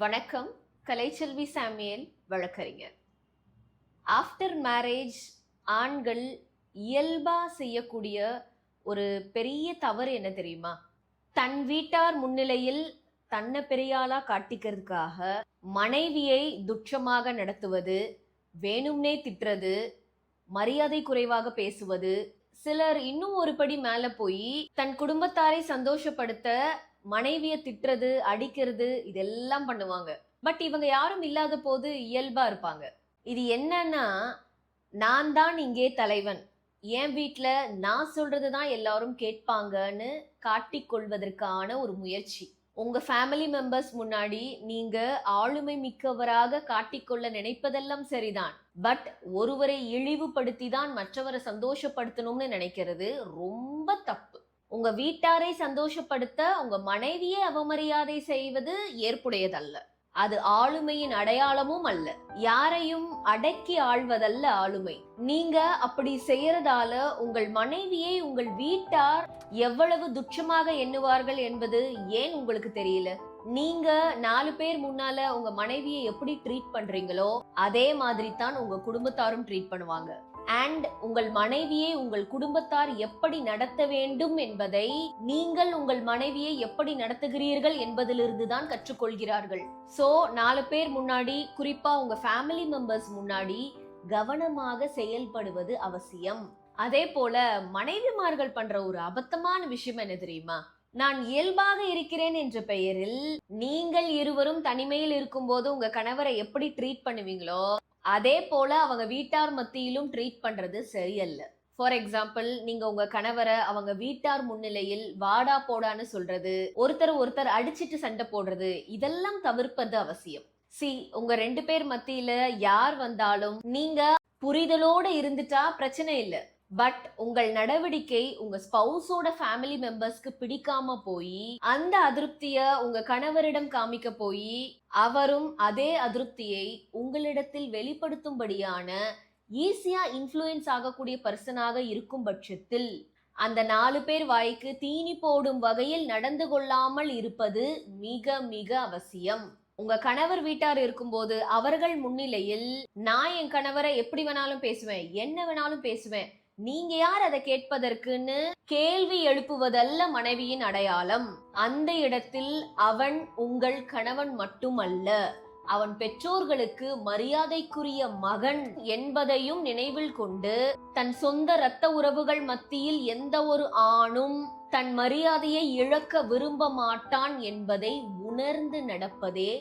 வணக்கம் கலைச்செல்வி சாமியல் வழக்கறிஞர். ஆஃப்டர் மேரேஜ் ஆண்கள் இயல்பாக செய்யக்கூடிய ஒரு பெரிய தவறு என்ன தெரியுமா? தன் வீட்டார் முன்னிலையில் தன்னை பெரியாளா காட்டிக்கிறதுக்காக மனைவியை துட்சமாக நடத்துவது வேணும்னே திட்டுறது மரியாதை குறைவாக பேசுவது சிலர் இன்னும் ஒரு படி மேல போய் தன் குடும்பத்தாரை சந்தோஷப்படுத்த மனைவியை திட்டுறது அடிக்கிறது இதெல்லாம் பண்ணுவாங்க. பட் இவங்க யாரும் இல்லாத போது இயல்பா இருப்பாங்க. இது என்னன்னா நான் தான் இங்கே தலைவன். என் வீட்டில் நான் சொல்றது தான் எல்லாரும் கேட்பாங்கன்னு காட்டிக்கொள்வதற்கான ஒரு முயற்சி. உங்க ஃபேமிலி மெம்பர்ஸ் முன்னாடி நீங்க ஆளுமை மிக்கவராக காட்டிக்கொள்ள நினைப்பதெல்லாம் சரிதான். பட் ஒருவரை இழிவுபடுத்தி தான் மற்றவரை சந்தோஷப்படுத்தணும்னு நினைக்கிறது ரொம்ப தப்பு. உங்க வீட்டாரை சந்தோஷப்படுத்த உங்க மனைவியை அவமரியாதை செய்வது ஏற்புடையதல்ல. அது ஆளுமையின் அடையாளமும் அல்ல. யாரையும் அடக்கி ஆள்வதல்ல ஆளுமை. நீங்க அப்படி செய்யறதால உங்கள் மனைவியை உங்கள் வீட்டார் எவ்வளவு துச்சமாக எண்ணுவார்கள் என்பது ஏன் உங்களுக்கு தெரியல? நீங்க நாலு பேர் முன்னால உங்க மனைவியை எப்படி ட்ரீட் பண்றீங்களோ அதே மாதிரி தான் உங்க குடும்பத்தாரும் ட்ரீட் பண்ணுவாங்க. அண்ட் உங்கள் மனைவியை உங்கள் குடும்பத்தார் எப்படி நடத்த வேண்டும் என்பதை நீங்கள் உங்கள் மனைவியை எப்படி நடத்துகிறீர்கள் என்பதிலிருந்து தான் கற்றுக்கொள்கிறார்கள். சோ நாலு பேர் முன்னாடி குறிப்பா உங்க ஃபேமிலி மெம்பர்ஸ் முன்னாடி கவனமாக செயல்படுவது அவசியம். அதே போல மனைவிமார்கள் பண்ற ஒரு அபத்தமான விஷயம் என்ன தெரியுமா? நான் இயல்பாக இருக்கிறேன் என்ற பெயரில் நீங்கள் இருவரும் தனிமையில் இருக்கும்போது உங்க கணவரை எப்படி ட்ரீட் பண்ணுவீங்களோ அதே போல் அவங்க வீட்டார் மத்தியிலும் ட்ரீட் பண்ணுறது சரியல்ல. ஃபார் எக்ஸாம்பிள் நீங்க உங்க கணவரை அவங்க வீட்டார் முன்னிலையில் வாடா போடான்னு சொல்றது ஒருத்தர் ஒருத்தர் அடிச்சிட்டு சண்டை போடுறது இதெல்லாம் தவிர்ப்பது அவசியம். சி உங்க ரெண்டு பேர் மத்தியில யார் வந்தாலும் நீங்க புரிதலோட இருந்துட்டா பிரச்சனை இல்லை. பட் உங்கள் நடவடிக்கை உங்க ஸ்பௌஸோட ஃபேமிலி மெம்பர்ஸ்க்கு பிடிக்காம போய் அந்த அதிருப்திய உங்க கணவரிடம் காமிக்க போய் அவரும் அதே அதிருப்தியை உங்களிடத்தில் வெளிப்படுத்தும்படியான ஈஸியா இன்ஃப்ளூயன்ஸ் ஆகக்கூடிய பர்சனாக இருக்கும் பட்சத்தில் அந்த நாலு பேர் வாய்க்கு தீனி போடும் வகையில் நடந்து கொள்ளாமல் இருப்பது மிக மிக அவசியம். உங்க கணவர் வீட்டார் இருக்கும்போது அவர்கள் முன்னிலையில் நான் என் கணவரை எப்படி வேணாலும் பேசுவேன் என்ன வேணாலும் பேசுவேன் நீங்க யார் அதை கேட்பதற்குன்னு கேள்வி எழுப்புவதல்ல மனைவியின் அடையாளம். அந்த இடத்தில் அவன் உங்கள் கணவன் மட்டுமல்ல அவன் பெற்றோர்களுக்கு மரியாதைக்குரிய மகன் என்பதையும் நினைவில் கொண்டு தன் சொந்த இரத்த உறவுகள் மத்தியில் எந்த ஒரு ஆணும் தன் மரியாதையை இழக்க விரும்ப மாட்டான் என்பதை உணர்ந்து நடப்பதே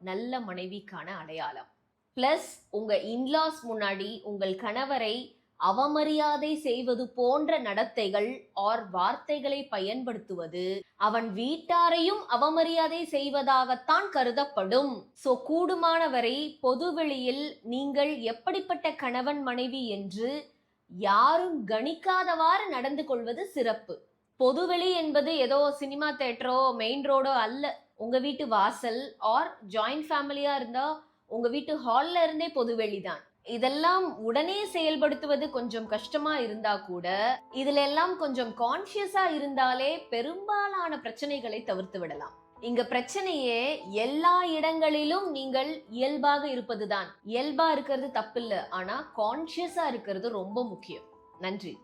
நல்ல மனைவிக்கான அடையாளம். பிளஸ் உங்க இன்லாஸ் முன்னாடி உங்கள் கணவரை அவமரியாதை செய்வது போன்ற நடத்தைகள் ஆர் வார்த்தைகளை பயன்படுத்துவது அவன் வீட்டாரையும் அவமரியாதை செய்வதாகத்தான் கருதப்படும். சோ கூடுமானவரை பொதுவெளியில் நீங்கள் எப்படிப்பட்ட கணவன் மனைவி என்று யாரும் கணிக்காதவாறு நடந்து கொள்வது சிறப்பு. பொதுவெளி என்பது ஏதோ சினிமா தேட்டரோ மெயின் ரோடோ அல்ல. உங்க வீட்டு வாசல் ஆர் ஜாயிண்ட் ஃபேமிலியா இருந்தா உங்க வீட்டு ஹால்ல இருந்தே பொதுவெளி தான் இதெல்லாம் உடனே செயல்படுத்துவது கொஞ்சம் கஷ்டமா இருந்தா கூட இதுல எல்லாம் கொஞ்சம் கான்சியஸா இருந்தாலே பெரும்பாலான பிரச்சனைகளை தவிர்த்து விடலாம். இங்க பிரச்சனையே எல்லா இடங்களிலும் நீங்கள் இயல்பாக இருப்பதுதான். இயல்பா இருக்கிறது தப்பில்ல ஆனா கான்சியஸா இருக்கிறது ரொம்ப முக்கியம். நன்றி.